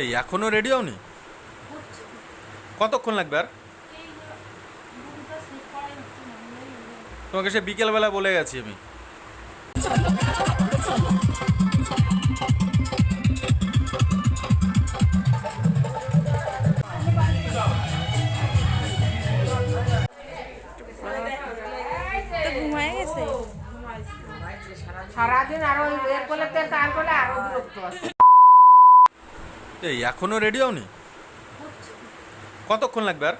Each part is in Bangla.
এই এখনও রেডি হওনি? কতক্ষণ লাগবে আর। তোমাকে সে বিকেলবেলা বলে গেছি আমি। তো ঘুমায় গেছে? সারাদিন আরও ওই বের করলে তো কার করলে আরও বিরক্ত আছে। এই এখনও রেডি হওনি? কতক্ষণ লাগবে আর।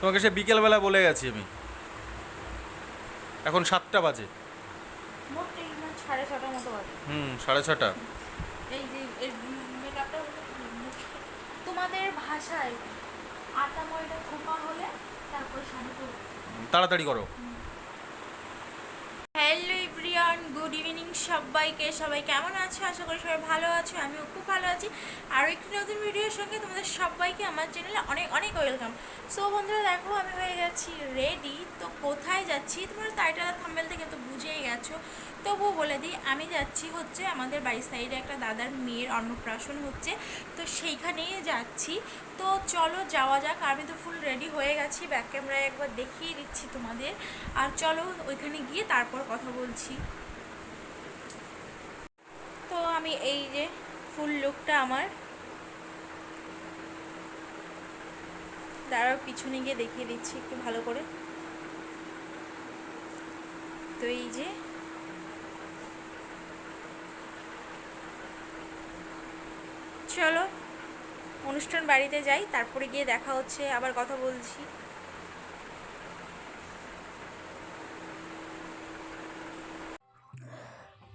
তোমাকে সে বিকেলবেলা বলে গেছি আমি। এখন সাতটা বাজে। হুম সাড়ে ছটা। তোমাদের ভাষায় আটা ময়দা খোপা হলে তারপর তাড়াতাড়ি করো। ইব্রিয়ান গুড ইভিনিং সবাইকে। সবাই কেমন আছো? আশা করি সবাই ভালো আছো, আমিও খুব ভালো আছি। আর একটি নতুন ভিডিওর সঙ্গে তোমাদের সবাইকে আমার চ্যানেলে অনেক অনেক ওয়েলকাম সো বন্ধুরা, দেখো, আমি হয়ে গেছি রেডি তো কোথায় যাচ্ছি? তোমরা টাইটেল থাম্বেল থেকে তো বুঝেই গেছো তবুও বলে দিই, আমি যাচ্ছি হচ্ছে আমাদের বাড়ির সাইডে একটা দাদার মেয়ের অন্নপ্রাশন হচ্ছে। তো সেইখানেই যাচ্ছি। তো চলো যাওয়া যাক, আমি তো ফুল রেডি হয়ে গেছি ব্যাক ক্যামেরায় একবার দেখিয়ে দিচ্ছি তোমাদের। আর চলো ওইখানে গিয়ে তারপর কথা বলছি। তো আমি এই যে ফুল লুকটা আমার। দাঁড়াও, পিছনে গিয়ে দেখিয়ে দিচ্ছি একটু ভালো করে। তো এই যে চলো অনুষ্ঠান বাড়িতে যাই, তারপরে গিয়ে দেখা হচ্ছে, আবার কথা বলছি।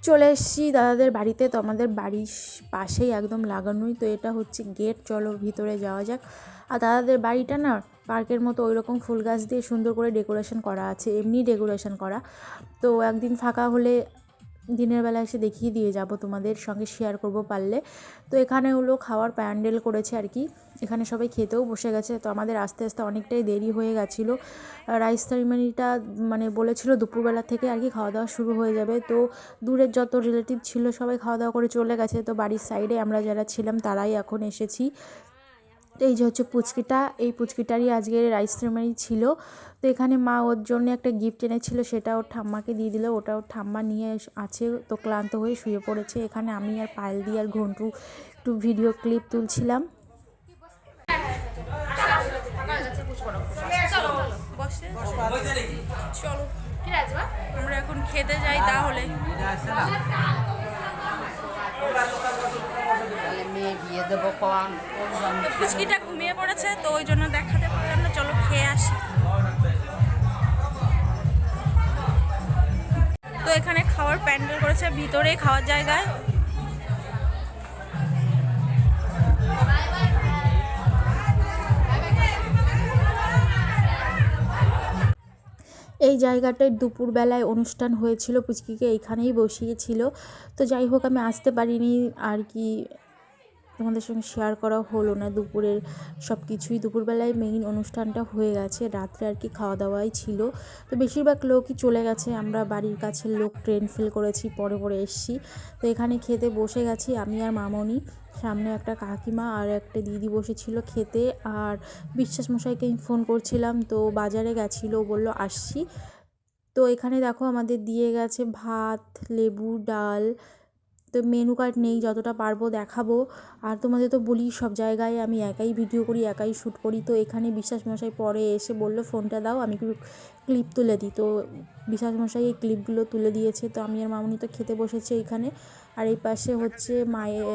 চলে এসেছি দাদাদের বাড়িতে। তো আমাদের বাড়ির পাশেই একদম লাগানোই, তো এটা হচ্ছে গেট। চলো ভিতরে যাওয়া যাক। আর দাদাদের বাড়িটা না, পার্কের মতো ওই রকম ফুল গাছ দিয়ে সুন্দর করে ডেকোরেশন করা আছে, এমনি ডেকোরেশন করা। তো একদিন ফাঁকা হলে দিনের বেলা এসে দেখিয়ে দিয়ে যাব তোমাদের সঙ্গে শেয়ার করব পারলে। তো এখানে হলো খাওয়ার প্যান্ডেল করেছে আর কি। এখানে সবাই খেতেও বসে গেছে। তো আমাদের আস্তে আস্তে অনেকটাই দেরি হয়ে গেছিল। রাইস সেরিমনিটা মানে বলেছিল দুপুরবেলা থেকে আর কি খাওয়া দাওয়া শুরু হয়ে যাবে। তো দূরের যত রিলেটিভ ছিল সবাই খাওয়া দাওয়া করে চলে গেছে। তো বাড়ির সাইডে আমরা যারা ছিলাম তারাই এখন এসেছি। তো এই যে হচ্ছে পুচকিটা এই পুচকিটারই আজকে রাইস সেরেমনি ছিল তো এখানে মা ওর জন্য একটা গিফট এনেছিল সেটা ওর ঠাম্মাকে দিয়ে দিল ওটা ওর ঠাম্মা নিয়ে আছে তো ক্লান্ত হয়ে শুয়ে পড়েছে এখানে আমি আর পায়েল দিয়ে আর ঘন্টু একটু ভিডিও ক্লিপ তুলছিলাম চলো আমরা এখন খেতে যাই তাহলে দেবো কন তো পুচকিটা ঘুমিয়ে পড়েছে তো ওই জন্য দেখাতে পারলাম না চলো খেয়ে আসি। তো এখানে খাওয়ার প্যান্ডেল করেছে ভিতরে খাওয়ার জায়গায়। এই জায়গাটায় দুপুরবেলায় অনুষ্ঠান হয়েছিল পুচকিকে এইখানেই বসিয়েছিল। তো যাই হোক আমি আসতে পারিনি আর কি তোমাদের সঙ্গে শেয়ার করা হলো না। দুপুরের সব কিছুই দুপুরবেলায় মেইন অনুষ্ঠানটা হয়ে গেছে। রাত্রে আর কি খাওয়া দাওয়াই ছিল। তো বেশিরভাগ লোকই চলে গেছে। আমরা বাড়ির কাছের লোক ট্রেন ফিল করেছি, পরে পরে এসছি। তো এখানে খেতে বসে গেছি আমি আর মামনি। সামনে একটা কাকিমা আর একটা দিদি বসেছিল খেতে। আর বিশ্বাস মশাইকে ফোন করছিলাম। তো বাজারে গেছিল বলল, আসছি। তো এখানে দেখো আমাদের দিয়ে গেছে ভাত, লেবু, ডাল তো মেনু কার্ড নেই, যতটা পারব দেখাবো। আর তোমাদের তো বলি, সব জায়গায় আমি একাই ভিডিও করি, একাই শ্যুট করি। তো এখানে বিশ্বাস মশাই পরে এসে বলল ফোনটা দাও, আমি একটু ক্লিপ তুলে দিই। তো বিশ্বাস মশাই এই ক্লিপগুলো তুলে দিয়েছে। তো আমি আর মামনি তো খেতে বসেছে এখানে। আর এই পাশে হচ্ছে মায়ের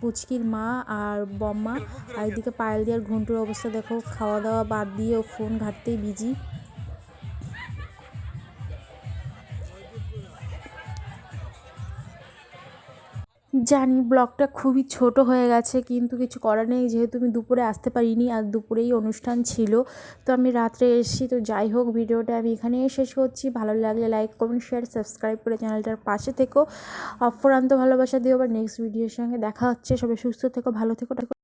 পুচকির মা আর বম্মা। আর এদিকে পায়েল দিয়ার ঘন্টুর অবস্থা, দেখো খাওয়া দাওয়া বাদ দিয়ে ও ফোন ঘাটতেই বিজি জানি ব্লগটা খুবই ছোট হয়ে গেছে, কিন্তু কিছু করার নেই, যেহেতু আমি দুপুরে আসতে পারিনি আর দুপুরেই অনুষ্ঠান ছিল। তো আমি রাত্রে এসেছি, তো যাই হোক ভিডিওটা আমি এখানেই শেষ করছি। ভালো লাগলে লাইক কমেন্ট শেয়ার সাবস্ক্রাইব করে চ্যানেলটার পাশে থেকো। অফরান্ত ভালোবাসা দিও, আবার নেক্সট ভিডিওর সঙ্গে দেখা হচ্ছে। সবাই সুস্থ থেকো, ভালো থেকো